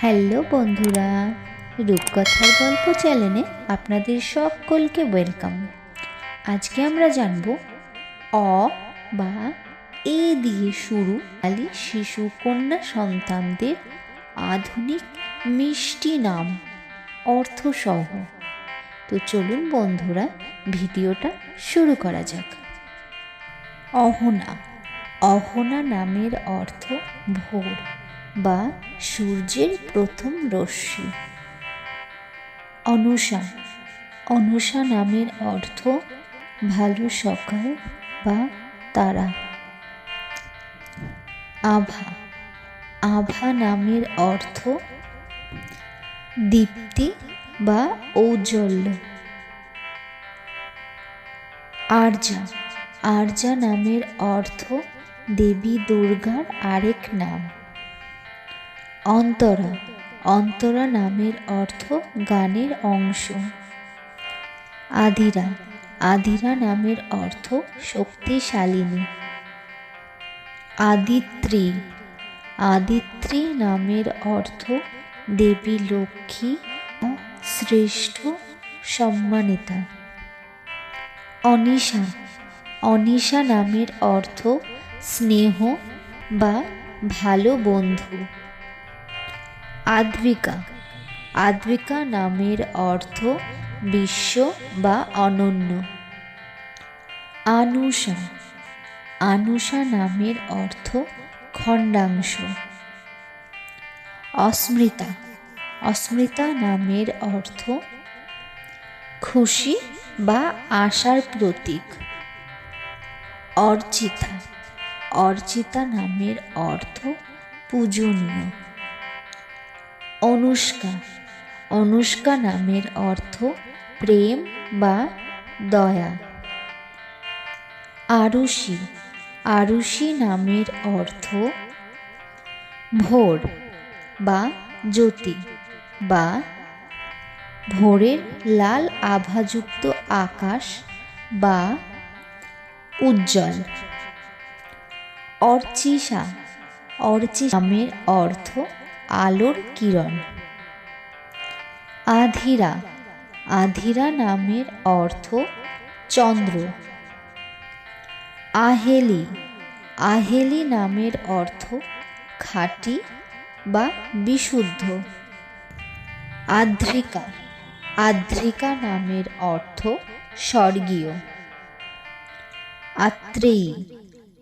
Hello বন্ধুরা, রূপকথার গল্প চ্যানেলে আপনাদের সকলকে ওয়েলকাম। আজকে আমরা জানব অ বা এ দিয়ে শুরু আলি শিশু কন্যা সন্তানদের আধুনিক মিষ্টি নাম, অর্থসহ। তো চলুন বন্ধুরা, ভিডিওটা শুরু করা যাক। অহনা অহনা নামের অর্থ ভোর। বা সূর্যের প্রথম রশ্মি। অনুষা। অনুষা নামের অর্থ ভালো সকাল বা তারা। আভা। আভা নামের অর্থ দীপ্তি বা ঔজ্জ্বল্য। আর্যা। আর্যা নামের অর্থ দেবী দুর্গার আরেক নাম। অন্তরা। অন্তরা নামের অর্থ গানের অংশ। আদিরা। আদিরা নামের অর্থ শক্তিশালিনী। আদিত্রী। আদিত্রী নামের অর্থ দেবী লক্ষ্মী শ্রেষ্ঠ সম্মানিতা। অনিশা। অনিশা নামের অর্থ স্নেহ বা ভালো বন্ধু। আদ্বিকা আদ্বিকা নামের অর্থ বিশ্ব বা অনন্য। আনুষা। আনুষা নামের অর্থ খণ্ডাংশ। অস্মৃতা। অস্মৃতা নামের অর্থ খুশি বা আশার প্রতীক। অর্চিতা। অর্চিতা নামের অর্থ পূজনীয়। অনুষ্কা। অনুষ্কা নামের অর্থ প্রেম বা দয়া। আরুষি। আরুষি নামের অর্থ ভোর বা জ্যোতি বা ভোরের লাল আভাযুক্ত আকাশ বা উজ্জ্বল। অর্চিসা অর্চি নামের অর্থ আলোর কিরণ। আধিরা। আধিরা নামের অর্থ চন্দ্র। আহেলি। আহেলি নামের অর্থ খাঁটি বা বিশুদ্ধ। আদ্রিকা। আদ্রিকা নামের অর্থ স্বর্গীয়। আত্রেয়ী।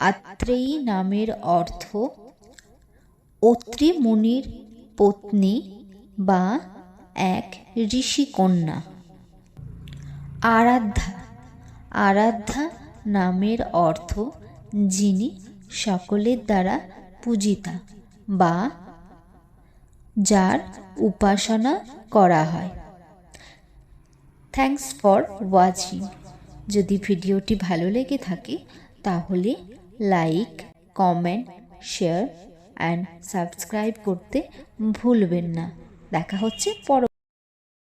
আত্রেয়ী নামের অর্থ অত্রি মুনির পত্নী বা এক ঋষিকন্যা। আরাধ্যা। আরাধ্যা নামের অর্থ যিনি সকলের দ্বারা পূজিতা বা যার উপাসনা করা হয়। থ্যাংকস ফর ওয়াচিং যদি ভিডিওটি ভালো লেগে থাকে, তাহলে like comment share and subscribe করতে ভুলবেন না। দেখা হচ্ছে পর